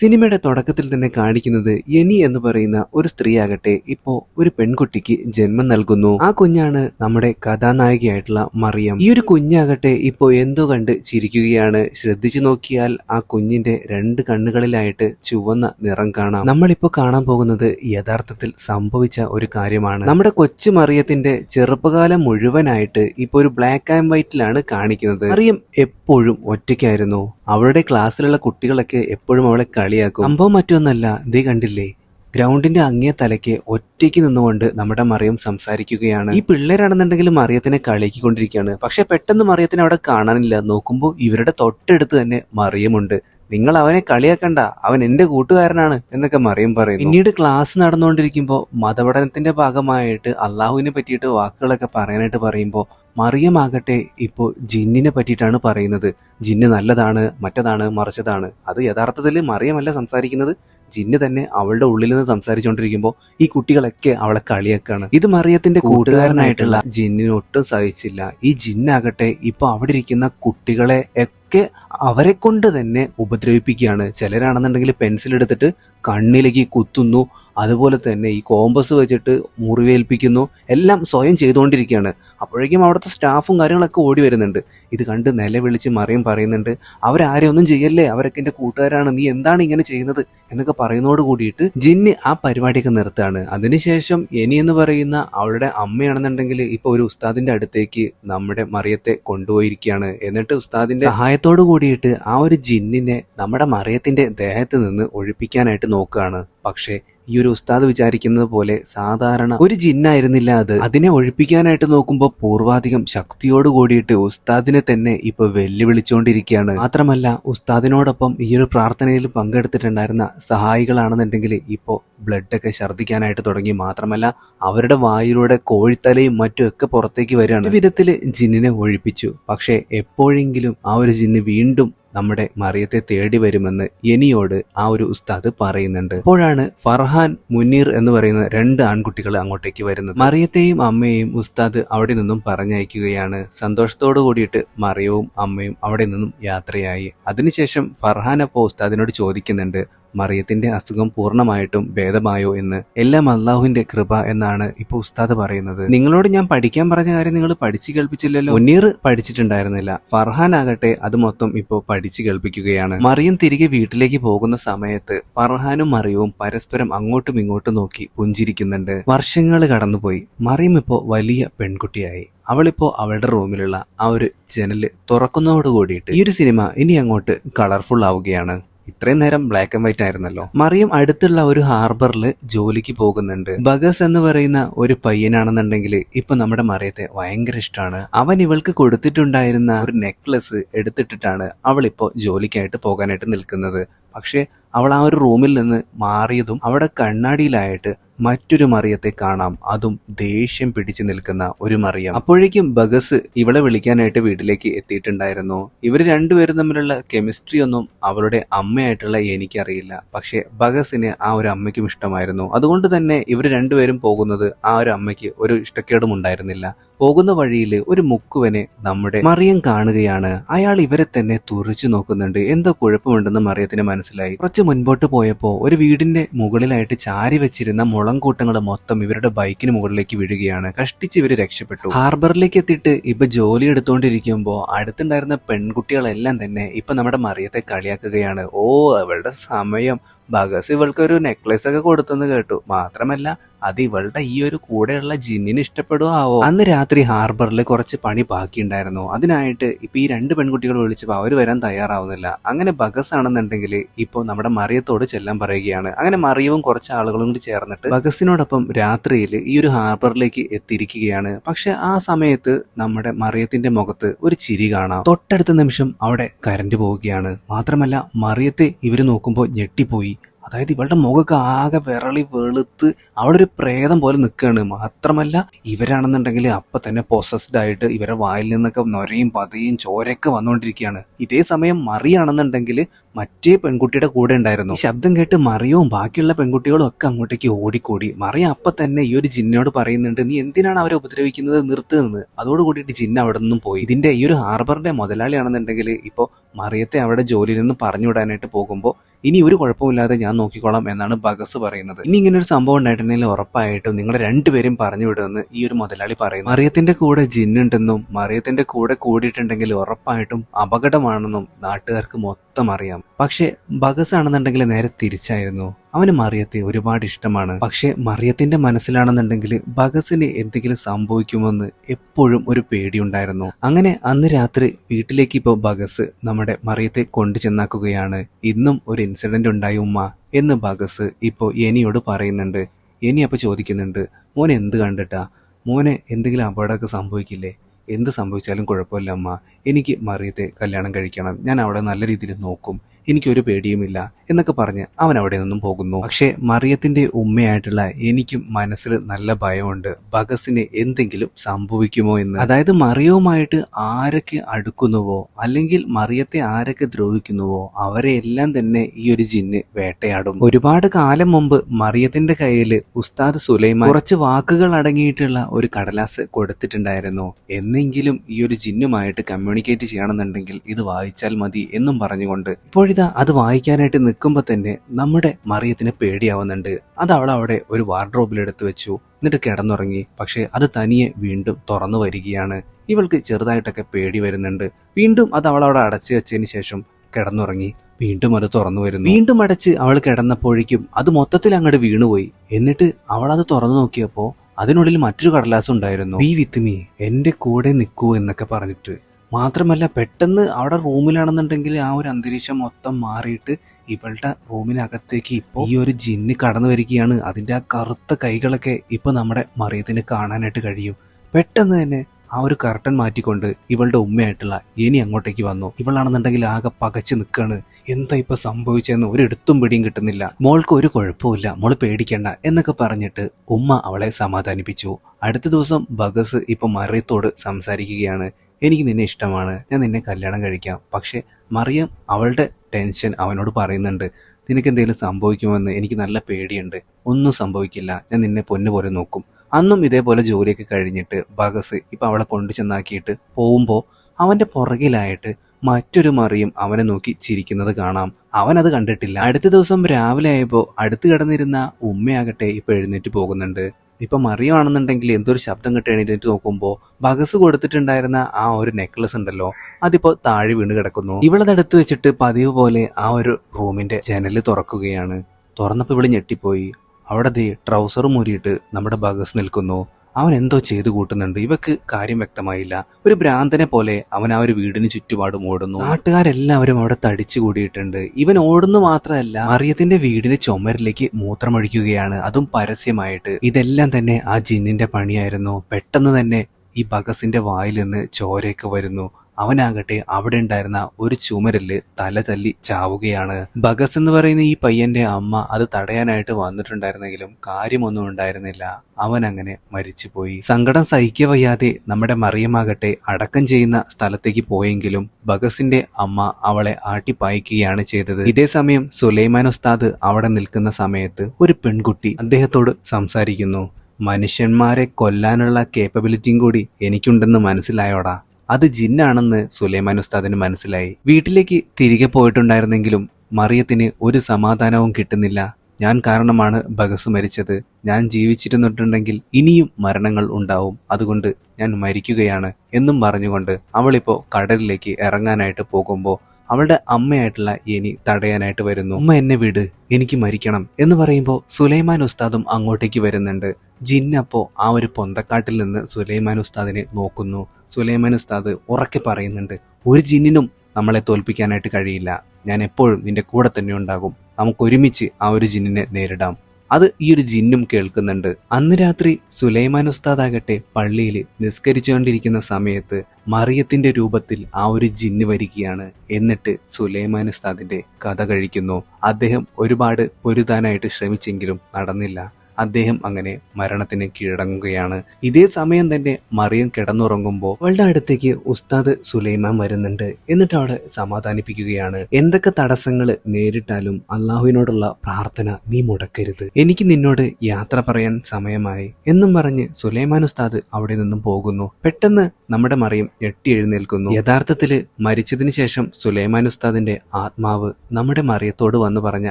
സിനിമയുടെ തുടക്കത്തിൽ തന്നെ കാണിക്കുന്നത് എനി എന്ന് പറയുന്ന ഒരു സ്ത്രീയാകട്ടെ ഇപ്പോ ഒരു പെൺകുട്ടിക്ക് ജന്മം നൽകുന്നു. ആ കുഞ്ഞാണ് നമ്മുടെ കഥാനായികയായിട്ടുള്ള മറിയം. ഈ ഒരു കുഞ്ഞാകട്ടെ ഇപ്പോ എന്തോ കണ്ട് ചിരിക്കുകയാണ്. ശ്രദ്ധിച്ചു നോക്കിയാൽ ആ കുഞ്ഞിന്റെ രണ്ട് കണ്ണുകളിലായിട്ട് ചുവന്ന നിറം കാണാം. നമ്മളിപ്പോ കാണാൻ പോകുന്നത് യഥാർത്ഥത്തിൽ സംഭവിച്ച ഒരു കാര്യമാണ്. നമ്മുടെ കൊച്ചു മറിയത്തിന്റെ ചെറുപ്പകാലം മുഴുവനായിട്ട് ഇപ്പോ ഒരു ബ്ലാക്ക് ആൻഡ് വൈറ്റിലാണ് കാണിക്കുന്നത്. മറിയം എപ്പോഴും ഒറ്റയ്ക്കായിരുന്നു. അവളുടെ ക്ലാസ്സിലുള്ള കുട്ടികളൊക്കെ എപ്പോഴും അവളെ കളിയാക്കും. സംഭവം മറ്റൊന്നല്ല ദേ കണ്ടില്ലേ? ഗ്രൗണ്ടിന്റെ അങ്ങേ തലയ്ക്ക് ഒറ്റയ്ക്ക് നിന്നുകൊണ്ട് നമ്മുടെ മറിയം സംസാരിക്കുകയാണ്. ഈ പിള്ളേരാണെന്നുണ്ടെങ്കിലും മറിയത്തിനെ കളിയാക്കിക്കൊണ്ടിരിക്കുകയാണ്. പക്ഷെ പെട്ടെന്ന് മറിയത്തിനെ അവിടെ കാണാനില്ല. നോക്കുമ്പോൾ ഇവരുടെ തൊട്ടടുത്ത് തന്നെ മറിയമുണ്ട്. നിങ്ങൾ അവനെ കളിയാക്കണ്ട. അവൻ എന്റെ കൂട്ടുകാരനാണ് എന്നൊക്കെ മറിയം പറയും പിന്നീട് ക്ലാസ് നടന്നുകൊണ്ടിരിക്കുമ്പോൾ മതപഠനത്തിന്റെ ഭാഗമായിട്ട് അള്ളാഹുവിനെ പറ്റിയിട്ട് വാക്കുകളൊക്കെ പറയാനായിട്ട് പറയുമ്പോൾ മറിയമാകട്ടെ ഇപ്പോൾ ജിന്നിനെ പറ്റിയിട്ടാണ് പറയുന്നത്. ജിന്ന് നല്ലതാണ് മറ്റതാണ് മറിച്ചതാണ്. അത് യഥാർത്ഥത്തിൽ മറിയമല്ല സംസാരിക്കുന്നത്. ജിന്ന് തന്നെ അവളുടെ ഉള്ളിൽ നിന്ന് സംസാരിച്ചുകൊണ്ടിരിക്കുമ്പോൾ ഈ കുട്ടികളൊക്കെ അവളെ കളിയാക്കാണ് ഇത് മറിയത്തിന്റെ കൂട്ടുകാരനായിട്ടുള്ള ജിന്നിന് ഒട്ടും സഹിച്ചില്ല. ഈ ജിന്നാകട്ടെ ഇപ്പൊ അവിടെ ഇരിക്കുന്ന കുട്ടികളെ ഒക്കെ അവരെ കൊണ്ട് തന്നെ ഉപദ്രവിപ്പിക്കുകയാണ്. ചിലരാണെന്നുണ്ടെങ്കിൽ പെൻസിൽ എടുത്തിട്ട് കണ്ണിലേക്ക് കുത്തുന്നു. അതുപോലെ തന്നെ ഈ കോമ്പസ് വെച്ചിട്ട് മുറിവേൽപ്പിക്കുന്നു. എല്ലാം സ്വയം ചെയ്തുകൊണ്ടിരിക്കുകയാണ്. അപ്പോഴേക്കും അവിടുത്തെ സ്റ്റാഫും കാര്യങ്ങളൊക്കെ ഓടി വരുന്നുണ്ട്. ഇത് കണ്ട് നിലവിളിച്ച് മറിയം പറയുന്നുണ്ട് അവരാരും ഒന്നും ചെയ്യല്ലേ? അവരൊക്കെ എന്റെ കൂട്ടുകാരാണ്. നീ എന്താണ് ഇങ്ങനെ ചെയ്യുന്നത്? എന്നൊക്കെ പറയുന്നതോട് കൂടിയിട്ട് ജിന്ന് ആ പരിപാടിയൊക്കെ നിർത്തുകയാണ്. അതിനുശേഷം എനി എന്ന് പറയുന്ന അവളുടെ അമ്മയാണെന്നുണ്ടെങ്കിൽ ഇപ്പോൾ ഒരു ഉസ്താദിന്റെ അടുത്തേക്ക് നമ്മുടെ മറിയത്തെ കൊണ്ടുപോയിരിക്കുകയാണ്. എന്നിട്ട് ഉസ്താദിന്റെ സഹായത്തോട് കൂടിയിട്ട് ആ ഒരു ജിന്നിനെ നമ്മുടെ മറിയത്തിന്റെ ദേഹത്ത് നിന്ന് ഒഴിപ്പിക്കാനായിട്ട് നോക്കുകയാണ്. പക്ഷേ ഈ ഒരു ഉസ്താദ് വിചാരിക്കുന്നത് പോലെ സാധാരണ ഒരു ജിന്നായിരുന്നില്ല അത്. അതിനെ ഒഴിപ്പിക്കാനായിട്ട് നോക്കുമ്പോൾ പൂർവാധികം ശക്തിയോട് കൂടിയിട്ട് ഉസ്താദിനെ തന്നെ ഇപ്പൊ വെല്ലുവിളിച്ചുകൊണ്ടിരിക്കുകയാണ് മാത്രമല്ല ഉസ്താദിനോടൊപ്പം ഈ ഒരു പ്രാർത്ഥനയിൽ പങ്കെടുത്തിട്ടുണ്ടായിരുന്ന സഹായികളാണെന്നുണ്ടെങ്കിൽ ഇപ്പോൾ ബ്ലഡൊക്കെ ഛർദ്ദിക്കാനായിട്ട് തുടങ്ങി. മാത്രമല്ല അവരുടെ വായിലൂടെ കോഴിത്തലയും മറ്റും ഒക്കെ പുറത്തേക്ക് വരികയാണ്. വിധത്തിൽ ജിന്നിനെ ഒഴിപ്പിച്ചു. പക്ഷേ എപ്പോഴെങ്കിലും ആ ഒരു ജിന്ന് വീണ്ടും നമ്മുടെ മറിയത്തെ തേടി വരുമെന്ന് എനിയോട് ആ ഒരു ഉസ്താദ് പറയുന്നുണ്ട്. അപ്പോഴാണ് ഫർഹാൻ മുനീർ എന്ന് പറയുന്ന രണ്ട് ആൺകുട്ടികൾ അങ്ങോട്ടേക്ക് വരുന്നത്. മറിയത്തെയും അമ്മയെയും ഉസ്താദ് അവിടെ നിന്നും പറഞ്ഞയക്കുകയാണ്. സന്തോഷത്തോടു കൂടിയിട്ട് മറിയവും അമ്മയും അവിടെ നിന്നും യാത്രയായി. അതിനുശേഷം ഫർഹാൻ അപ്പോൾ ഉസ്താദിനോട് ചോദിക്കുന്നുണ്ട് മറിയത്തിന്റെ അസുഖം പൂർണമായിട്ടും ഭേദമായോ എന്ന് എല്ലാം അള്ളാഹുവിന്റെ കൃപ എന്നാണ് ഇപ്പൊ ഉസ്താദ് പറയുന്നത്. നിങ്ങളോട് ഞാൻ പഠിക്കാൻ പറഞ്ഞ കാര്യം നിങ്ങൾ പഠിച്ചു കേൾപ്പിച്ചില്ലല്ലോ? മുനീർ പഠിച്ചിട്ടുണ്ടായിരുന്നില്ല. ഫർഹാൻ ആകട്ടെ അത് മൊത്തം ഇപ്പോൾ പഠിച്ചു കേൾപ്പിക്കുകയാണ്. മറിയം തിരികെ വീട്ടിലേക്ക് പോകുന്ന സമയത്ത് ഫർഹാനും മറിയവും പരസ്പരം അങ്ങോട്ടും ഇങ്ങോട്ടും നോക്കി പുഞ്ചിരിക്കുന്നുണ്ട്. വർഷങ്ങൾ കടന്നുപോയി. മറിയം ഇപ്പോൾ വലിയ പെൺകുട്ടിയായി. അവളിപ്പോ അവളുടെ റൂമിലുള്ള ആ ഒരു ജനൽ തുറക്കുന്നതോട് കൂടിയിട്ട് ഈ ഒരു സിനിമ ഇനി അങ്ങോട്ട് കളർഫുൾ ആവുകയാണ്. ഇത്രയും നേരം ബ്ലാക്ക് ആൻഡ് വൈറ്റ് ആയിരുന്നല്ലോ. മറിയം അടുത്തുള്ള ഒരു ഹാർബറിൽ ജോലിക്ക് പോകുന്നുണ്ട്. ബഗസ് എന്ന് പറയുന്ന ഒരു പയ്യനാണെന്നുണ്ടെങ്കിൽ ഇപ്പൊ നമ്മുടെ മറിയത്തെ ഭയങ്കര ഇഷ്ടമാണ് അവൻ ഇവൾക്ക് കൊടുത്തിട്ടുണ്ടായിരുന്ന ഒരു നെക്ലസ് എടുത്തിട്ടിട്ടാണ് അവൾ ഇപ്പോൾ ജോലിക്കായിട്ട് പോകാനായിട്ട് നിൽക്കുന്നത്. പക്ഷേ അവൾ ആ ഒരു റൂമിൽ നിന്ന് മാറിയതും അവിടെ കണ്ണാടിയിലായിട്ട് മറ്റൊരു മറിയത്തെ കാണാം. അതും ദേഷ്യം പിടിച്ചു നിൽക്കുന്ന ഒരു മറിയം. അപ്പോഴേക്കും ബഗസ് ഇവളെ വിളിക്കാനായിട്ട് വീട്ടിലേക്ക് എത്തിയിട്ടുണ്ടായിരുന്നു. ഇവർ രണ്ടുപേരും തമ്മിലുള്ള കെമിസ്ട്രി ഒന്നും അവളുടെ അമ്മയായിട്ടുള്ള എനിക്കറിയില്ല. പക്ഷേ ബഗസിന് ആ ഒരു അമ്മയ്ക്കും ഇഷ്ടമായിരുന്നു. അതുകൊണ്ട് തന്നെ ഇവർ രണ്ടുപേരും പോകുന്നത് ആ ഒരു അമ്മയ്ക്ക് ഒരു ഇഷ്ടക്കേടും ഉണ്ടായിരുന്നില്ല. പോകുന്ന വഴിയിൽ ഒരു മുക്കുവനെ നമ്മുടെ മറിയം കാണുകയാണ്. അയാൾ ഇവരെ തന്നെ തുറച്ചു നോക്കുന്നുണ്ട്. എന്തോ കുഴപ്പമുണ്ടെന്ന് മറിയത്തിന് മനസ്സിലായി. കുറച്ച് മുൻപോട്ട് പോയപ്പോൾ ഒരു വീടിന്റെ മുകളിലായിട്ട് ചാരി വെച്ചിരുന്ന മുളംകൂട്ടങ്ങൾ മൊത്തം ഇവരുടെ ബൈക്കിന് മുകളിലേക്ക് വീഴുകയാണ്. കഷ്ടിച്ച് ഇവർ രക്ഷപ്പെട്ടു. ഹാർബറിലേക്ക് എത്തിയിട്ട് ഇപ്പൊ ജോലി എടുത്തുകൊണ്ടിരിക്കുമ്പോൾ അടുത്തുണ്ടായിരുന്ന പെൺകുട്ടികളെല്ലാം തന്നെ ഇപ്പൊ നമ്മുടെ മറിയത്തെ കളിയാക്കുകയാണ്. ഓ അവളുടെ സമയം. ബഗസ് ഇവൾക്ക് ഒരു നെക്ലസ് ഒക്കെ കൊടുത്തെന്ന് കേട്ടു. മാത്രമല്ല അത് ഇവളുടെ ഈ ഒരു കൂടെയുള്ള ജിന്നിന് ഇഷ്ടപ്പെടുവോ ആവോ അന്ന് രാത്രി ഹാർബറിൽ കുറച്ച് പണി ബാക്കിയുണ്ടായിരുന്നു. അതിനായിട്ട് ഇപ്പൊ ഈ രണ്ട് പെൺകുട്ടികൾ വിളിച്ചപ്പോൾ അവർ വരാൻ തയ്യാറാവുന്നില്ല. അങ്ങനെ ബഗസ് ആണെന്നുണ്ടെങ്കിൽ ഇപ്പോൾ നമ്മുടെ മറിയത്തോട് ചെല്ലാൻ പറയുകയാണ്. അങ്ങനെ മറിയവും കുറച്ച് ആളുകളും കൂടി ചേർന്നിട്ട് ബഗസിനോടൊപ്പം രാത്രിയിൽ ഈ ഒരു ഹാർബറിലേക്ക് എത്തിയിരിക്കുകയാണ്. പക്ഷെ ആ സമയത്ത് നമ്മുടെ മറിയത്തിന്റെ മുഖത്ത് ഒരു ചിരി കാണാം. തൊട്ടടുത്ത നിമിഷം അവിടെ കരണ്ട് പോവുകയാണ്. മാത്രമല്ല മറിയത്തെ ഇവർ നോക്കുമ്പോൾ ഞെട്ടിപ്പോയി. അതായത് ഇവളുടെ മുഖമൊക്കെ ആകെ വിരളി വെളുത്ത് അവിടെ ഒരു പ്രേതം പോലെ നിൽക്കുകയാണ്. മാത്രമല്ല ഇവരാണെന്നുണ്ടെങ്കിൽ അപ്പൊ തന്നെ പൊസസ്ഡ് ആയിട്ട് ഇവരെ വായിൽ നിന്നൊക്കെ നൊരയും പതയും ചോരയൊക്കെ വന്നുകൊണ്ടിരിക്കുകയാണ്. ഇതേ സമയം മറിയാണെന്നുണ്ടെങ്കിൽ മറ്റേ പെൺകുട്ടിയുടെ കൂടെ ഉണ്ടായിരുന്നു. ശബ്ദം കേട്ട് മറിയവും ബാക്കിയുള്ള പെൺകുട്ടികളും ഒക്കെ അങ്ങോട്ടേക്ക് ഓടിക്കൂടി. മറിയ അപ്പൊ തന്നെ ഈ ഒരു ജിന്നോട് പറയുന്നുണ്ട് നീ എന്തിനാണ് അവരെ ഉപദ്രവിക്കുന്നത്? നിർത്തുന്നത് അതോട് കൂടിയിട്ട് ജിന്ന അവിടെ നിന്നും പോയി. ഇതിന്റെ ഈ ഒരു ഹാർബറിന്റെ മുതലാളിയാണെന്നുണ്ടെങ്കിൽ ഇപ്പോൾ മറിയത്തെ അവിടെ ജോലിയിൽ നിന്ന് പറഞ്ഞു വിടാനായിട്ട് പോകുമ്പോൾ ഇനി ഒരു കുഴപ്പമില്ലാതെ ഞാൻ നോക്കിക്കോളാം എന്നാണ് ബഗസ് പറയുന്നത്. ഇനി ഇങ്ങനെ ഒരു സംഭവം ഉണ്ടായിട്ടുണ്ടെങ്കിൽ ഉറപ്പായിട്ടും നിങ്ങളെ രണ്ടുപേരും പറഞ്ഞു വിടുമെന്ന് ഈ ഒരു മുതലാളി പറയുന്നു. മറിയത്തിന്റെ കൂടെ ജിന്നുണ്ടെന്നും മറിയത്തിന്റെ കൂടെ കൂടിയിട്ടുണ്ടെങ്കിൽ ഉറപ്പായിട്ടും അപകടമാണെന്നും നാട്ടുകാർക്ക് മൊത്തം അറിയാം. പക്ഷെ ബഗസ് ആണെന്നുണ്ടെങ്കിൽ നേരെ തിരിച്ചായിരുന്നു. അവന് മറിയത്തെ ഒരുപാട് ഇഷ്ടമാണ്. പക്ഷെ മറിയത്തിന്റെ മനസ്സിലാണെന്നുണ്ടെങ്കിൽ ഭഗസിന് എന്തെങ്കിലും സംഭവിക്കുമെന്ന് എപ്പോഴും ഒരു പേടിയുണ്ടായിരുന്നു. അങ്ങനെ അന്ന് രാത്രി വീട്ടിലേക്ക് ഇപ്പോൾ ഭഗസ് നമ്മുടെ മറിയത്തെ കൊണ്ടു ചെന്നാക്കുകയാണ്. ഇന്നും ഒരു ഇൻസിഡന്റ് ഉണ്ടായി ഉമ്മ എന്ന് ഭഗസ് ഇപ്പോൾ എനിയോട് പറയുന്നുണ്ട്. എനി അപ്പോൾ ചോദിക്കുന്നുണ്ട് മോനെ എന്ത് കണ്ടിട്ടാ? മോനെ എന്തെങ്കിലും അപകടമൊക്കെ സംഭവിക്കില്ലേ? എന്ത് സംഭവിച്ചാലും കുഴപ്പമില്ല അമ്മ എനിക്ക് മറിയത്തെ കല്യാണം കഴിക്കണം. ഞാൻ അവിടെ നല്ല രീതിയിൽ നോക്കും. എനിക്കൊരു പേടിയുമില്ല. എന്നൊക്കെ പറഞ്ഞ് അവൻ അവിടെ നിന്നും പോകുന്നു. പക്ഷേ മറിയത്തിന്റെ ഉമ്മയായിട്ടുള്ള എനിക്കും മനസ്സിൽ നല്ല ഭയമുണ്ട്. ഭഗസിന് എന്തെങ്കിലും സംഭവിക്കുമോ എന്ന്. അതായത് മറിയവുമായിട്ട് ആരൊക്കെ അടുക്കുന്നുവോ അല്ലെങ്കിൽ മറിയത്തെ ആരൊക്കെ ദ്രോഹിക്കുന്നുവോ അവരെ എല്ലാം തന്നെ ഈ ഒരു ജിന്ന് വേട്ടയാടും. ഒരുപാട് കാലം മുമ്പ് മറിയത്തിന്റെ കയ്യിൽ ഉസ്താദ് സുലൈമാൻ കുറച്ച് വാക്കുകൾ അടങ്ങിയിട്ടുള്ള ഒരു കടലാസ് കൊടുത്തിട്ടുണ്ടായിരുന്നു. എന്നെങ്കിലും ഈ ഒരു ജിന്നുമായിട്ട് കമ്മ്യൂണിക്കേറ്റ് ചെയ്യണമെന്നുണ്ടെങ്കിൽ ഇത് വായിച്ചാൽ മതി എന്നും പറഞ്ഞുകൊണ്ട്. ഇപ്പോഴിതാ അത് വായിക്കാനായിട്ട് നിൽക്കുമ്പോൾ തന്നെ നമ്മുടെ മറിയത്തിന് പേടിയാവുന്നുണ്ട്. അത് അവൾ അവിടെ ഒരു വാർഡ്രോബിൽ എടുത്തു വെച്ചു. എന്നിട്ട് കിടന്നുറങ്ങി. പക്ഷേ അത് തനിയെ വീണ്ടും തുറന്നു വരികയാണ്. ഇവൾക്ക് ചെറുതായിട്ടൊക്കെ പേടി വരുന്നുണ്ട്. വീണ്ടും അത് അവൾ അവിടെ അടച്ചു വെച്ചതിന് ശേഷം കിടന്നുറങ്ങി. വീണ്ടും അത് തുറന്നു വരുന്നു. വീണ്ടും അടച്ച് അവൾ കിടന്നപ്പോഴേക്കും അത് മൊത്തത്തിൽ അങ്ങോട്ട് വീണുപോയി. എന്നിട്ട് അവൾ അത് തുറന്നു നോക്കിയപ്പോ അതിനുള്ളിൽ മറ്റൊരു കടലാസ് ഉണ്ടായിരുന്നു. ബി വിത്ത് മീ എന്റെ കൂടെ നിൽക്കൂ എന്നൊക്കെ പറഞ്ഞിട്ട്. മാത്രമല്ല പെട്ടെന്ന് അവിടെ റൂമിലാണെന്നുണ്ടെങ്കിൽ ആ ഒരു അന്തരീക്ഷം മൊത്തം മാറിയിട്ട് ഇവളുടെ റൂമിനകത്തേക്ക് ഇപ്പോൾ ഈ ഒരു ജിന്ന് കടന്നു വരികയാണ്. അതിന്റെ ആ കറുത്ത കൈകളൊക്കെ ഇപ്പൊ നമ്മുടെ മറിയത്തിന് കാണാനായിട്ട് കഴിയും. പെട്ടെന്ന് തന്നെ ആ ഒരു കർട്ടൻ മാറ്റിക്കൊണ്ട് ഇവളുടെ ഉമ്മയായിട്ടുള്ള ഇനി അങ്ങോട്ടേക്ക് വന്നു. ഇവളാണെന്നുണ്ടെങ്കിൽ ആകെ പകച്ചു നിൽക്കാണ് എന്താ ഇപ്പൊ സംഭവിച്ചെന്ന് ഒരു എടുത്തും പിടിയും കിട്ടുന്നില്ല. മോൾക്ക് ഒരു കുഴപ്പമില്ല മോൾ പേടിക്കണ്ട എന്നൊക്കെ പറഞ്ഞിട്ട് ഉമ്മ അവളെ സമാധാനിപ്പിച്ചു. അടുത്ത ദിവസം ബഗസ് ഇപ്പൊ മറിയത്തോട് സംസാരിക്കുകയാണ്. എനിക്ക് നിന്നെ ഇഷ്ടമാണ് ഞാൻ നിന്നെ കല്യാണം കഴിക്കാം. പക്ഷെ മറിയം അവളുടെ ടെൻഷൻ അവനോട് പറയുന്നുണ്ട് നിനക്ക് എന്തെങ്കിലും സംഭവിക്കുമെന്ന് എനിക്ക് നല്ല പേടിയുണ്ട്. ഒന്നും സംഭവിക്കില്ല. ഞാൻ നിന്നെ പൊന്നു പോലെ നോക്കും. അന്നും ഇതേപോലെ ജോലിയൊക്കെ കഴിഞ്ഞിട്ട് ബഗസ് ഇപ്പൊ അവളെ കൊണ്ടു ചെന്നാക്കിയിട്ട് പോകുമ്പോൾ അവന്റെ പുറകിലായിട്ട് മറ്റൊരു മറിയും അവനെ നോക്കി ചിരിക്കുന്നത് കാണാം. അവൻ അത് കണ്ടിട്ടില്ല. അടുത്ത ദിവസം രാവിലെ ആയപ്പോൾ അടുത്ത് കിടന്നിരുന്ന ഉമ്മയാകട്ടെ ഇപ്പൊ എഴുന്നേറ്റ് പോകുന്നുണ്ട്. ഇപ്പൊ മറിയുവാണെന്നുണ്ടെങ്കിൽ എന്തൊരു ശബ്ദം കേട്ട് എഴുന്നേറ്റ് നോക്കുമ്പോൾ ബഗസ് കൊടുത്തിട്ടുണ്ടായിരുന്ന ആ ഒരു നെക്ലസ് ഉണ്ടല്ലോ അതിപ്പോൾ താഴെ വീണ് കിടക്കുന്നു. ഇവളതെടുത്ത് വെച്ചിട്ട് പതിവ് പോലെ ആ ഒരു റൂമിന്റെ ജനൽ തുറക്കുകയാണ്. തുറന്നപ്പോൾ ഇവൾ ഞെട്ടിപ്പോയി. അവിടെ ദേ ട്രൗസർ മൂരിയിട്ട് നമ്മുടെ ബഗസ് നിൽക്കുന്നു. അവൻ എന്തോ ചെയ്തു കൂട്ടുന്നുണ്ട്. ഇവക്ക് കാര്യം വ്യക്തമായില്ല. ഒരു ഭ്രാന്തനെ പോലെ അവൻ ആ ഒരു വീടിന് ചുറ്റുപാടും ഓടുന്നു. നാട്ടുകാരെല്ലാവരും അവിടെ തടിച്ചു കൂടിയിട്ടുണ്ട്. ഇവൻ ഓടുന്നു മാത്രമല്ല മറിയത്തിന്റെ വീടിന്റെ ചുമരിലേക്ക് മൂത്രമൊഴിക്കുകയാണ്. അതും പരസ്യമായിട്ട്. ഇതെല്ലാം തന്നെ ആ ജിന്നിന്റെ പണിയായിരുന്നു. പെട്ടെന്ന് തന്നെ ഈ ബഗസിന്റെ വായിൽ നിന്ന് ചോരയൊക്കെ വരുന്നു. അവനാകട്ടെ അവിടെ ഉണ്ടായിരുന്ന ഒരു ചുമരിൽ തല തല്ലി ചാവുകയാണ്. ബഗസ് എന്ന് പറയുന്ന ഈ പയ്യന്റെ അമ്മ അത് തടയാനായിട്ട് വന്നിട്ടുണ്ടായിരുന്നെങ്കിലും കാര്യമൊന്നും ഉണ്ടായിരുന്നില്ല. അവൻ അങ്ങനെ മരിച്ചുപോയി. സങ്കടം സഹിക്ക വയ്യാതെ നമ്മുടെ മറിയമാകട്ടെ അടക്കം ചെയ്യുന്ന സ്ഥലത്തേക്ക് പോയെങ്കിലും ബഗസിന്റെ അമ്മ അവളെ ആട്ടിപ്പായിക്കുകയാണ് ചെയ്തത്. ഇതേ സമയം സുലൈമാൻ ഉസ്താദ് അവിടെ നിൽക്കുന്ന സമയത്ത് ഒരു പെൺകുട്ടി അദ്ദേഹത്തോട് സംസാരിക്കുന്നു. മനുഷ്യന്മാരെ കൊല്ലാനുള്ള കേപ്പബിലിറ്റിയും കൂടി എനിക്കുണ്ടെന്ന് മനസ്സിലായോടാ. അത് ജിന്നാണെന്ന് സുലൈമാൻ ഉസ്താദിന് മനസ്സിലായി. വീട്ടിലേക്ക് തിരികെ പോയിട്ടുണ്ടായിരുന്നെങ്കിലും മറിയത്തിന് ഒരു സമാധാനവും കിട്ടുന്നില്ല. ഞാൻ കാരണമാണ് ബഗസ് മരിച്ചത്. ഞാൻ ജീവിച്ചിരുന്നിട്ടുണ്ടെങ്കിൽ ഇനിയും മരണങ്ങൾ ഉണ്ടാവും. അതുകൊണ്ട് ഞാൻ മരിക്കുകയാണ് എന്നും പറഞ്ഞുകൊണ്ട് അവളിപ്പോ കടലിലേക്ക് ഇറങ്ങാനായിട്ട് പോകുമ്പോൾ അവളുടെ അമ്മയായിട്ടുള്ള എനി തടയാനായിട്ട് വരുന്നു. അമ്മ എന്നെ വിട് എനിക്ക് മരിക്കണം എന്ന് പറയുമ്പോൾ സുലൈമാൻ ഉസ്താദും അങ്ങോട്ടേക്ക് വരുന്നുണ്ട്. ജിന്നപ്പോ ആ ഒരു പൊന്തക്കാട്ടിൽ നിന്ന് സുലൈമാൻ ഉസ്താദിനെ നോക്കുന്നു. സുലൈമാൻ ഉസ്താദ് ഉറക്കെ പറയുന്നുണ്ട് ഒരു ജിന്നിനും നമ്മളെ തോൽപ്പിക്കാനായിട്ട് കഴിയില്ല. ഞാൻ എപ്പോഴും നിന്റെ കൂടെ തന്നെ ഉണ്ടാകും. നമുക്ക് ഒരുമിച്ച് ആ ഒരു ജിന്നിനെ നേരിടാം. അത് ഈ ഒരു ജിന്നും കേൾക്കുന്നുണ്ട്. അന്ന് രാത്രി സുലൈമാൻ ഉസ്താദ് ആകട്ടെ പള്ളിയിൽ നിസ്കരിച്ചുകൊണ്ടിരിക്കുന്ന സമയത്ത് മറിയത്തിന്റെ രൂപത്തിൽ ആ ഒരു ജിന്ന് വരികയാണ് എന്നിട്ട് സുലൈമാൻ ഉസ്താദിന്റെ കഥ കഴിക്കുന്നു. അദ്ദേഹം ഒരുപാട് പൊരുതാനായിട്ട് ശ്രമിച്ചെങ്കിലും നടന്നില്ല. അദ്ദേഹം അങ്ങനെ മരണത്തിന് കീഴടങ്ങുകയാണ്. ഇതേ സമയം തന്നെ മറിയം കിടന്നുറങ്ങുമ്പോൾ അവളുടെ അടുത്തേക്ക് ഉസ്താദ് സുലൈമാൻ വരുന്നുണ്ട്. എന്നിട്ട് അവളെ സമാധാനിപ്പിക്കുകയാണ്. എന്തൊക്കെ തടസ്സങ്ങൾ നേരിട്ടാലും അള്ളാഹുവിനോടുള്ള പ്രാർത്ഥന നീ മുടക്കരുത്. എനിക്ക് നിന്നോട് യാത്ര പറയാൻ സമയമായി എന്നും പറഞ്ഞ് സുലൈമാൻ ഉസ്താദ് അവിടെ നിന്നും പോകുന്നു. പെട്ടെന്ന് നമ്മുടെ മറിയം ഞെട്ടി എഴുന്നേൽക്കുന്നു യഥാർത്ഥത്തിൽ മരിച്ചതിന് ശേഷം സുലൈമാൻ ഉസ്താദിന്റെ ആത്മാവ് നമ്മുടെ മറിയത്തോട് വന്നു പറഞ്ഞ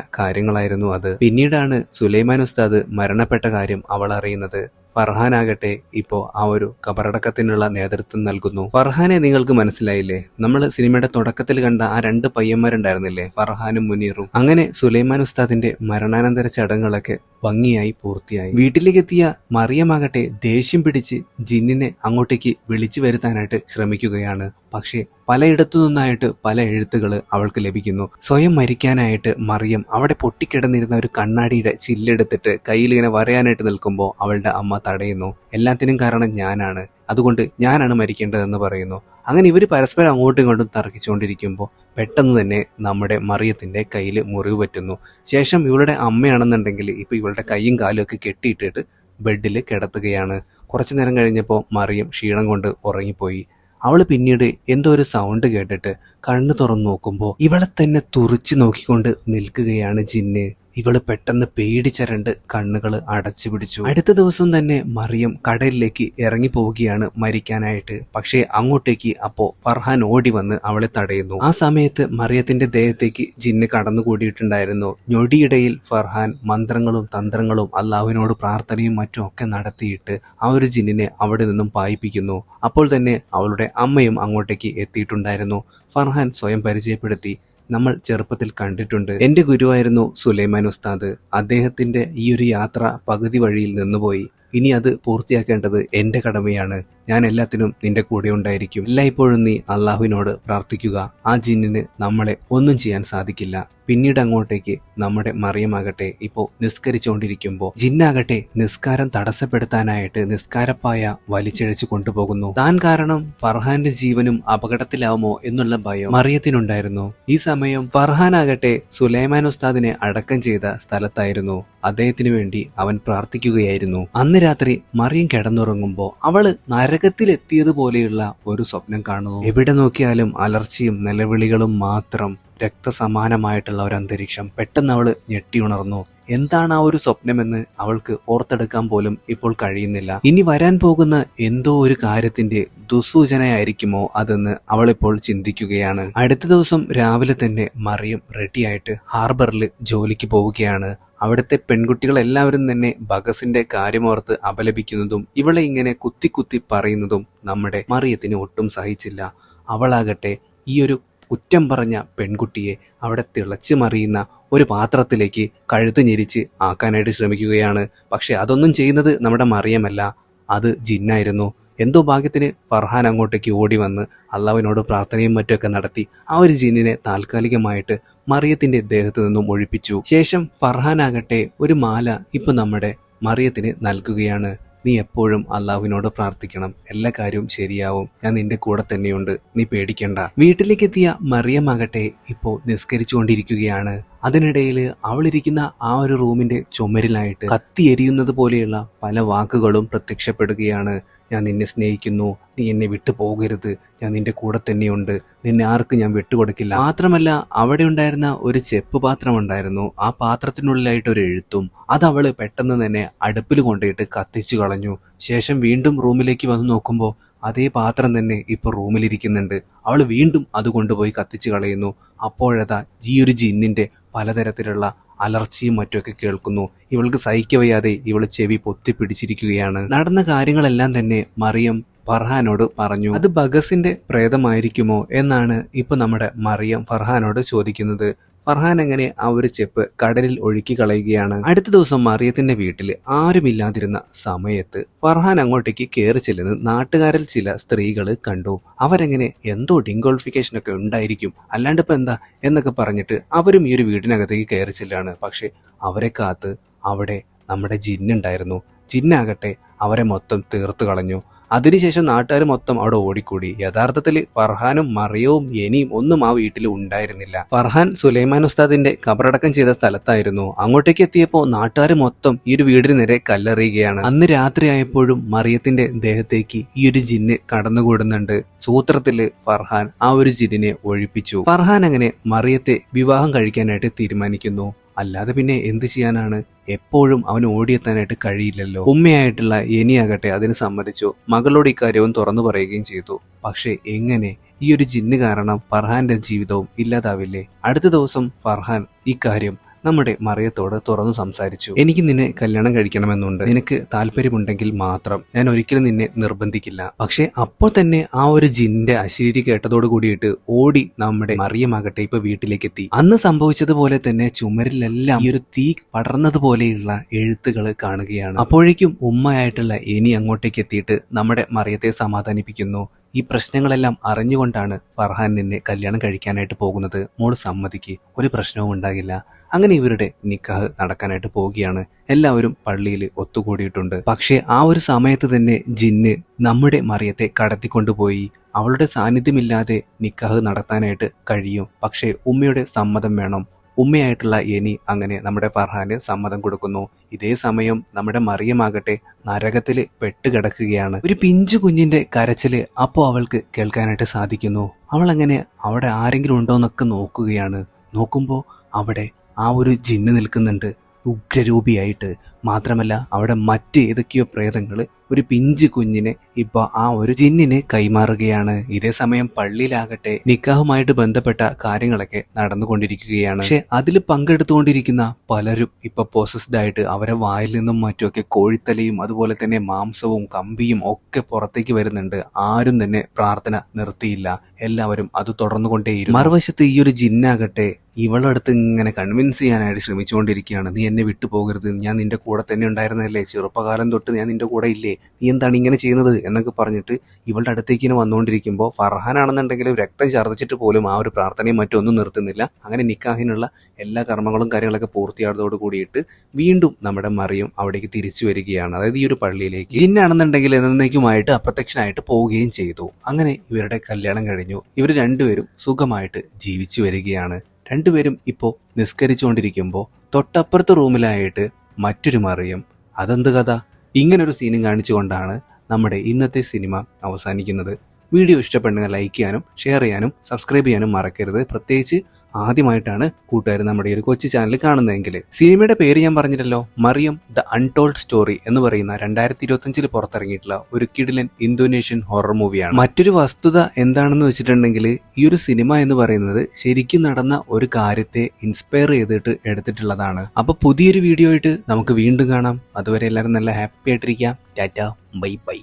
കാര്യങ്ങളായിരുന്നു അത്. പിന്നീടാണ് സുലൈമാൻ ഉസ്താദ് മരണപ്പെട്ട കാര്യം അവൾ അറിയുന്നത്. ഫർഹാനാകട്ടെ ഇപ്പോൾ ആ ഒരു കബറടക്കത്തിനുള്ള നേതൃത്വം നൽകുന്നു. ഫർഹാനെ നിങ്ങൾക്ക് മനസ്സിലായില്ലേ? നമ്മൾ സിനിമയുടെ തുടക്കത്തിൽ കണ്ട ആ രണ്ട് പയ്യന്മാരുണ്ടായിരുന്നില്ലേ? ഫർഹാനും മുനീറും. അങ്ങനെ സുലൈമാൻ ഉസ്താദിന്റെ മരണാനന്തര ചടങ്ങുകളൊക്കെ ഭംഗിയായി പൂർത്തിയായി. വീട്ടിലേക്ക് എത്തിയ മറിയമാകട്ടെ ദേഷ്യം പിടിച്ച് ജിന്നിനെ അങ്ങോട്ടേക്ക് വിളിച്ചു വരുത്താനായിട്ട് ശ്രമിക്കുകയാണ്. പക്ഷേ പലയിടത്തു നിന്നായിട്ട് പല എഴുത്തുകൾ അവൾക്ക് ലഭിക്കുന്നു. സ്വയം മരിക്കാനായിട്ട് മറിയം അവിടെ പൊട്ടിക്കിടന്നിരുന്ന ഒരു കണ്ണാടിയുടെ ചില്ലെടുത്തിട്ട് കയ്യിൽ ഇങ്ങനെ വരയാനായിട്ട് നിൽക്കുമ്പോൾ അവളുടെ അമ്മ തടയുന്നു. എല്ലാത്തിനും കാരണം ഞാനാണ്. അതുകൊണ്ട് ഞാനാണ് മരിക്കേണ്ടതെന്ന് പറയുന്നു. അങ്ങനെ ഇവർ പരസ്പരം അങ്ങോട്ടും ഇങ്ങോട്ടും തർക്കിച്ചുകൊണ്ടിരിക്കുമ്പോൾ പെട്ടെന്ന് തന്നെ നമ്മുടെ മറിയത്തിന്റെ കയ്യിൽ മുറിവ് പറ്റുന്നു. ശേഷം ഇവളുടെ അമ്മയാണെന്നുണ്ടെങ്കിൽ ഇപ്പോൾ ഇവളുടെ കൈയും കാലും ഒക്കെ കെട്ടിയിട്ടിട്ട് ബെഡിൽ കിടത്തുകയാണ്. കുറച്ചു നേരം കഴിഞ്ഞപ്പോൾ മറിയം ക്ഷീണം കൊണ്ട് ഉറങ്ങിപ്പോയി. അവൾ പിന്നീട് എന്തോ ഒരു സൗണ്ട് കേട്ടിട്ട് കണ്ണു തുറന്നു നോക്കുമ്പോൾ ഇവളെ തന്നെ തുറിച്ചു നോക്കിക്കൊണ്ട് നിൽക്കുകയാണ് ജിന്ന്. ഇവൾ പെട്ടെന്ന് പേടിച്ചരണ്ട് കണ്ണുകൾ അടച്ചു പിടിച്ചു. അടുത്ത ദിവസം തന്നെ മറിയം കടലിലേക്ക് ഇറങ്ങി പോവുകയാണ് മരിക്കാനായിട്ട്. പക്ഷേ അങ്ങോട്ടേക്ക് അപ്പോ ഫർഹാൻ ഓടി വന്ന് അവളെ തടയുന്നു. ആ സമയത്ത് മറിയത്തിന്റെ ദേഹത്തേക്ക് ജിന്ന് കടന്നുകൂടിയിട്ടുണ്ടായിരുന്നു. ഞൊടിയിടയിൽ ഫർഹാൻ മന്ത്രങ്ങളും തന്ത്രങ്ങളും അള്ളാഹുവിനോട് പ്രാർത്ഥനയും മറ്റും ഒക്കെ നടത്തിയിട്ട് ആ ഒരു ജിന്നിനെ അവിടെ നിന്നും പായിപ്പിക്കുന്നു. അപ്പോൾ തന്നെ അവളുടെ അമ്മയും അങ്ങോട്ടേക്ക് എത്തിയിട്ടുണ്ടായിരുന്നു. ഫർഹാൻ സ്വയം പരിചയപ്പെടുത്തി നമ്മൾ ചെറുപ്പത്തിൽ കണ്ടിട്ടുണ്ട്. എന്റെ ഗുരുവായിരുന്നു സുലൈമാൻ ഉസ്താദ്. അദ്ദേഹത്തിന്റെ ഈ ഒരു യാത്ര പകുതി വഴിയിൽ നിന്നുപോയി. ഇനി അത് പൂർത്തിയാക്കേണ്ടത് എന്റെ കടമയാണ്. ഞാൻ എല്ലാത്തിനും നിന്റെ കൂടെ ഉണ്ടായിരിക്കും. എല്ലായ്പ്പോഴും നീ അള്ളാഹുവിനോട് പ്രാർത്ഥിക്കുക. ആ ജിന്നിന് നമ്മളെ ഒന്നും ചെയ്യാൻ സാധിക്കില്ല. പിന്നീട് അങ്ങോട്ടേക്ക് നമ്മുടെ മറിയമാകട്ടെ. ഇപ്പോ നിസ്കരിച്ചുകൊണ്ടിരിക്കുമ്പോൾ ജിന്നാകട്ടെ നിസ്കാരം തടസ്സപ്പെടുത്താനായിട്ട് നിസ്കാരപ്പായ വലിച്ചിഴച്ചു കൊണ്ടുപോകുന്നു. താൻ കാരണം ഫർഹാന്റെ ജീവനും അപകടത്തിലാവുമോ എന്നുള്ള ഭയം മറിയത്തിനുണ്ടായിരുന്നു. ഈ സമയം ഫർഹാനാകട്ടെ സുലൈമാൻ ഉസ്താദിനെ അടക്കം ചെയ്ത സ്ഥലത്തായിരുന്നു. അദ്ദേഹത്തിനു വേണ്ടി അവൻ പ്രാർത്ഥിക്കുകയായിരുന്നു. അന്ന് രാത്രി മറിയം കിടന്നുറങ്ങുമ്പോൾ അവൾ നരകത്തിലെത്തിയതുപോലെയുള്ള ഒരു സ്വപ്നം കാണുന്നു. എവിടെ നോക്കിയാലും അലർച്ചയും നിലവിളികളും മാത്രം രക്തസമാനമായിട്ടുള്ള ഒരു അന്തരീക്ഷം പെട്ടെന്ന് അവൾ ഞെട്ടിയുണർന്നു എന്താണ് ആ ഒരു സ്വപ്നമെന്ന് അവൾക്ക് ഓർത്തെടുക്കാൻ പോലും ഇപ്പോൾ കഴിയുന്നില്ല. ഇനി വരാൻ പോകുന്ന എന്തോ ഒരു കാര്യത്തിന്റെ ദുസൂചനയായിരിക്കുമോ അതെന്ന് അവളിപ്പോൾ ചിന്തിക്കുകയാണ്. അടുത്ത ദിവസം രാവിലെ തന്നെ മറിയം റെഡിയായിട്ട് ഹാർബറിൽ ജോലിക്ക് പോവുകയാണ്. അവിടുത്തെ പെൺകുട്ടികൾ എല്ലാവരും തന്നെ ബഗസിന്റെ കാര്യമോർത്ത് അപലപിക്കുന്നതും ഇവളെ ഇങ്ങനെ കുത്തി കുത്തി പറയുന്നതും നമ്മുടെ മറിയത്തിന് ഒട്ടും സഹിച്ചില്ല. അവളാകട്ടെ ഈ ഒരു കുറ്റം പറഞ്ഞ പെൺകുട്ടിയെ അവിടെ തിളച്ചു മറിയുന്ന ഒരു പാത്രത്തിലേക്ക് കഴുത്ത് ഞെരിച്ച് ആക്കാനായിട്ട് ശ്രമിക്കുകയാണ്. പക്ഷേ അതൊന്നും ചെയ്യുന്നത് നമ്മുടെ മറിയമല്ല. അത് ജിന്നായിരുന്നു. എന്തോ ഭാഗ്യത്തിന് ഫർഹാൻ അങ്ങോട്ടേക്ക് ഓടി വന്ന് അള്ളാവിനോട് പ്രാർത്ഥനയും മറ്റുമൊക്കെ നടത്തി ആ ഒരു ജിന്നിനെ താൽക്കാലികമായിട്ട് മറിയത്തിന്റെ ദേഹത്ത് നിന്നും ഒഴിപ്പിച്ചു. ശേഷം ഫർഹാൻ ആകട്ടെ ഒരു മാല ഇപ്പൊ നമ്മുടെ മറിയത്തിന് നൽകുകയാണ്. നീ എപ്പോഴും അള്ളാഹുവിനോട് പ്രാർത്ഥിക്കണം. എല്ലാ കാര്യവും ശരിയാവും. ഞാൻ നിന്റെ കൂടെ തന്നെയുണ്ട്. നീ പേടിക്കണ്ട. വീട്ടിലേക്ക് എത്തിയ മറിയമാകട്ടെ ഇപ്പോ നിസ്കരിച്ചുകൊണ്ടിരിക്കുകയാണ്. അതിനിടയിൽ അവളിരിക്കുന്ന ആ ഒരു റൂമിന്റെ ചുമരിലായിട്ട് കത്തി എരിയുന്നത് പോലെയുള്ള പല വാക്കുകളും പ്രത്യക്ഷപ്പെടുകയാണ്. ഞാൻ നിന്നെ സ്നേഹിക്കുന്നു. നീ എന്നെ വിട്ടു പോകരുത്. ഞാൻ നിന്റെ കൂടെ തന്നെയുണ്ട്. നിന്നെ ആർക്കും ഞാൻ വിട്ടുകൊടുക്കില്ല മാത്രമല്ല അവിടെ ഉണ്ടായിരുന്ന ഒരു ചെപ്പ് പാത്രം ഉണ്ടായിരുന്നു. ആ പാത്രത്തിനുള്ളിലായിട്ട് ഒരു എഴുത്തും അത് അവൾ പെട്ടെന്ന് തന്നെ അടുപ്പിൽ കൊണ്ടുപോയിട്ട് കത്തിച്ചു കളഞ്ഞു. ശേഷം വീണ്ടും റൂമിലേക്ക് വന്ന് നോക്കുമ്പോൾ അതേ പാത്രം തന്നെ ഇപ്പൊ റൂമിലിരിക്കുന്നുണ്ട്. അവൾ വീണ്ടും അത് കൊണ്ടുപോയി കത്തിച്ചു കളയുന്നു. അപ്പോഴതാ ഈ ഒരു ജിന്നിന്റെ പലതരത്തിലുള്ള അലർച്ചയും മറ്റുമൊക്കെ കേൾക്കുന്നു. ഇവൾക്ക് സഹിക്കവയ്യാതെ ഇവൾ ചെവി പൊത്തിപ്പിടിച്ചിരിക്കുകയാണ് നടന്ന കാര്യങ്ങളെല്ലാം തന്നെ മറിയം ഫർഹാനോട് പറഞ്ഞു. അത് ബഗസിന്റെ പ്രേതമായിരിക്കുമോ? എന്നാണ് ഇപ്പൊ നമ്മുടെ മറിയം ഫർഹാനോട് ചോദിക്കുന്നത്. ഫർഹാൻ എങ്ങനെ ആ ഒരു ചെപ്പ് കടലിൽ ഒഴുക്കി കളയുകയാണ്. അടുത്ത ദിവസം മറിയത്തിന്റെ വീട്ടിൽ ആരുമില്ലാതിരുന്ന സമയത്ത് ഫർഹാൻ അങ്ങോട്ടേക്ക് കയറി ചെല്ലുന്നത് നാട്ടുകാരിൽ ചില സ്ത്രീകൾ കണ്ടു. അവരെങ്ങനെ എന്തോ ഡിങ്കോളിഫിക്കേഷൻ ഒക്കെ ഉണ്ടായിരിക്കും അല്ലാണ്ട് ഇപ്പൊ എന്താ എന്നൊക്കെ പറഞ്ഞിട്ട് അവരും ഈ ഒരു വീടിനകത്തേക്ക് കയറി ചെല്ലാണ് പക്ഷെ അവരെ കാത്ത് അവിടെ നമ്മുടെ ജിന്നുണ്ടായിരുന്നു. ജിന്നാകട്ടെ അവരെ മൊത്തം തീർത്തു കളഞ്ഞു. അതിനുശേഷം നാട്ടുകാർ മൊത്തം അവിടെ ഓടിക്കൂടി. യഥാർത്ഥത്തിൽ ഫർഹാനും മറിയവും എനിയും ഒന്നും ആ വീട്ടിൽ ഉണ്ടായിരുന്നില്ല. ഫർഹാൻ സുലൈമാൻ ഉസ്താദിന്റെ കബറടക്കം ചെയ്ത സ്ഥലത്തായിരുന്നു. അങ്ങോട്ടേക്ക് എത്തിയപ്പോൾ നാട്ടുകാർ മൊത്തം ഈ ഒരു വീടിന് നേരെ കല്ലെറിയുകയാണ്. അന്ന് രാത്രിയായപ്പോഴും മറിയത്തിന്റെ ദേഹത്തേക്ക് ഈ ഒരു ജിന്ന് കടന്നുകൂടുന്നുണ്ട്. സൂത്രത്തിൽ ഫർഹാൻ ആ ഒരു ജിന്നിനെ ഒഴിപ്പിച്ചു. ഫർഹാൻ അങ്ങനെ മറിയത്തെ വിവാഹം കഴിക്കാനായിട്ട് തീരുമാനിക്കുന്നു. അല്ലാതെ പിന്നെ എന്ത് ചെയ്യാനാണ്? എപ്പോഴും അവന് ഓടിയെത്താനായിട്ട് കഴിയില്ലല്ലോ. ഉമ്മയായിട്ടുള്ള എനിയാകട്ടെ അതിന് സമ്മതിച്ചു. മകളോട് ഇക്കാര്യവും തുറന്നു പറയുകയും ചെയ്തു. പക്ഷേ എങ്ങനെ? ഈ ഒരു ജിന്ന് കാരണം ഫർഹാന്റെ ജീവിതവും ഇല്ലാതാവില്ലേ? അടുത്ത ദിവസം ഫർഹാൻ ഇക്കാര്യം നമ്മുടെ മറിയത്തോട് തുറന്നു സംസാരിച്ചു. എനിക്ക് നിന്നെ കല്യാണം കഴിക്കണമെന്നുണ്ട്. നിനക്ക് താല്പര്യമുണ്ടെങ്കിൽ മാത്രം. ഞാൻ ഒരിക്കലും നിന്നെ നിർബന്ധിക്കില്ല. പക്ഷെ അപ്പോൾ തന്നെ ആ ഒരു ജിന്റെ അശരീരി കേട്ടതോട് കൂടിയിട്ട് ഓടി നമ്മുടെ മറിയമാകട്ടെ ഇപ്പൊ വീട്ടിലേക്ക് എത്തി അന്ന് സംഭവിച്ചതുപോലെ തന്നെ ചുമരിലെല്ലാം ഈ ഒരു തീ പടർന്നതുപോലെയുള്ള എഴുത്തുകൾ കാണുകയാണ്. അപ്പോഴേക്കും ഉമ്മയായിട്ടുള്ള ഇനി അങ്ങോട്ടേക്ക് എത്തിയിട്ട് നമ്മുടെ മറിയത്തെ സമാധാനിപ്പിക്കുന്നു. ഈ പ്രശ്നങ്ങളെല്ലാം അറിഞ്ഞുകൊണ്ടാണ് ഫർഹാൻ നിന്നെ കല്യാണം കഴിക്കാനായിട്ട് പോകുന്നത്. മോൾ സമ്മതിക്ക്. ഒരു പ്രശ്നവും ഉണ്ടാകില്ല. അങ്ങനെ ഇവരുടെ നിക്കാഹ് നടക്കാനായിട്ട് പോവുകയാണ്. എല്ലാവരും പള്ളിയിൽ ഒത്തുകൂടിയിട്ടുണ്ട്. പക്ഷേ ആ ഒരു സമയത്ത് തന്നെ ജിന്ന് നമ്മുടെ മറിയത്തെ കടത്തിക്കൊണ്ടുപോയി. അവളുടെ സാന്നിധ്യമില്ലാതെ നിക്കാഹ് നടത്താനായിട്ട് കഴിയും. പക്ഷേ ഉമ്മയുടെ സമ്മതം വേണം. ഉമ്മയായിട്ടുള്ള എനി അങ്ങനെ നമ്മുടെ ഫർഹാന് സമ്മതം കൊടുക്കുന്നു. ഇതേ സമയം നമ്മുടെ മറിയമാകട്ടെ നരകത്തിൽ പെട്ടുകിടക്കുകയാണ്. ഒരു പിഞ്ചു കുഞ്ഞിന്റെ കരച്ചിൽ അപ്പോ അവൾക്ക് കേൾക്കാനായിട്ട് സാധിക്കുന്നു. അവൾ അങ്ങനെ അവിടെ ആരെങ്കിലും ഉണ്ടോ എന്നൊക്കെ നോക്കുകയാണ്. നോക്കുമ്പോൾ അവിടെ ആ ഒരു ജിന്ന് നിൽക്കുന്നുണ്ട്. ഉഗ്രരൂപിയായിട്ട് മാത്രമല്ല അവിടെ മറ്റ് ഏതൊക്കെയോ പ്രേതങ്ങൾ ഒരു പിഞ്ച് കുഞ്ഞിനെ ഇപ്പൊ ആ ഒരു ജിന്നിനെ കൈമാറുകയാണ്. ഇതേ സമയം പള്ളിയിലാകട്ടെ നിക്കാഹുമായിട്ട് ബന്ധപ്പെട്ട കാര്യങ്ങളൊക്കെ നടന്നുകൊണ്ടിരിക്കുകയാണ്. പക്ഷെ അതിൽ പങ്കെടുത്തുകൊണ്ടിരിക്കുന്ന പലരും ഇപ്പൊ പോസസ്ഡ് ആയിട്ട് അവരെ വായിൽ നിന്നും മറ്റുമൊക്കെ കോഴിത്തലയും അതുപോലെ തന്നെ മാംസവും കമ്പിയും ഒക്കെ പുറത്തേക്ക് വരുന്നുണ്ട്. ആരും തന്നെ പ്രാർത്ഥന നിർത്തിയില്ല. എല്ലാവരും അത് തുടർന്നുകൊണ്ടേയിരുന്നു. മറുവശത്ത് ഈ ഒരു ജിന്നാകട്ടെ ഇവളടുത്ത് ഇങ്ങനെ കൺവിൻസ് ചെയ്യാനായിട്ട് ശ്രമിച്ചുകൊണ്ടിരിക്കുകയാണ്. നീ എന്നെ വിട്ടു പോകരുത് ഞാൻ നിന്റെ കൂടെ തന്നെ ഉണ്ടായിരുന്നല്ലേ ചെറുപ്പകാലം തൊട്ട് ഞാൻ നിന്റെ കൂടെ ഇല്ലേ? നീ എന്താണ് ഇങ്ങനെ ചെയ്യുന്നത്? എന്നൊക്കെ പറഞ്ഞിട്ട് ഇവളുടെ അടുത്തേക്ക് ഇങ്ങനെ വന്നുകൊണ്ടിരിക്കുമ്പോൾ ഫർഹാനാണെന്നുണ്ടെങ്കിൽ രക്തം ഛർദ്ദിച്ചിട്ട് പോലും ആ ഒരു പ്രാർത്ഥനയും മറ്റൊന്നും നിർത്തുന്നില്ല. അങ്ങനെ നിക്കാഹിനുള്ള എല്ലാ കർമ്മങ്ങളും കാര്യങ്ങളൊക്കെ പൂർത്തിയായതോട് കൂടിയിട്ട് വീണ്ടും നമ്മുടെ മറിയും അവിടേക്ക് തിരിച്ചു വരികയാണ്. അതായത് ഈ ഒരു പള്ളിയിലേക്ക് ജിന്നാണെന്നുണ്ടെങ്കിൽ എന്നേക്കുമായിട്ട് അപ്രത്യക്ഷനായിട്ട് പോവുകയും ചെയ്തു. അങ്ങനെ ഇവരുടെ കല്യാണം കഴിഞ്ഞു. ഇവർ രണ്ടുപേരും സുഖമായിട്ട് ജീവിച്ചു വരികയാണ്. രണ്ടുപേരും ഇപ്പോൾ നിസ്കരിച്ചുകൊണ്ടിരിക്കുമ്പോൾ തൊട്ടപ്പുറത്തെ റൂമിലായിട്ട് മറ്റൊരു മറിയം. അതെന്ത് കഥ? ഇങ്ങനൊരു സീനും കാണിച്ചുകൊണ്ടാണ് നമ്മുടെ ഇന്നത്തെ സിനിമ അവസാനിക്കുന്നത്. വീഡിയോ ഇഷ്ടപ്പെടുന്ന ലൈക്ക് ചെയ്യാനും ഷെയർ ചെയ്യാനും സബ്സ്ക്രൈബ് ചെയ്യാനും മറക്കരുത്. പ്രത്യേകിച്ച് ആദ്യമായിട്ടാണ് കൂട്ടുകാർ നമ്മുടെ ഈ ഒരു കൊച്ചു ചാനൽ കാണുന്നതെങ്കിൽ. സിനിമയുടെ പേര് ഞാൻ പറഞ്ഞിട്ടല്ലോ മറിയം ദ അൺടോൾഡ് സ്റ്റോറി എന്ന് പറയുന്ന രണ്ടായിരത്തി ഇരുപത്തിയഞ്ചിൽ പുറത്തിറങ്ങിയിട്ടുള്ള ഒരു കിഡിലൻ ഇന്തോനേഷ്യൻ ഹൊറർ മൂവിയാണ് മറ്റൊരു വസ്തുത എന്താണെന്ന് വെച്ചിട്ടുണ്ടെങ്കിൽ ഈ ഒരു സിനിമ എന്ന് പറയുന്നത് ശരിക്കും നടന്ന ഒരു കാര്യത്തെ ഇൻസ്പയർ ചെയ്തിട്ട് എടുത്തിട്ടുള്ളതാണ്. അപ്പൊ പുതിയൊരു വീഡിയോ ആയിട്ട് നമുക്ക് വീണ്ടും കാണാം. അതുവരെ എല്ലാവരും നല്ല ഹാപ്പി ആയിട്ടിരിക്കാം. Tata bye bye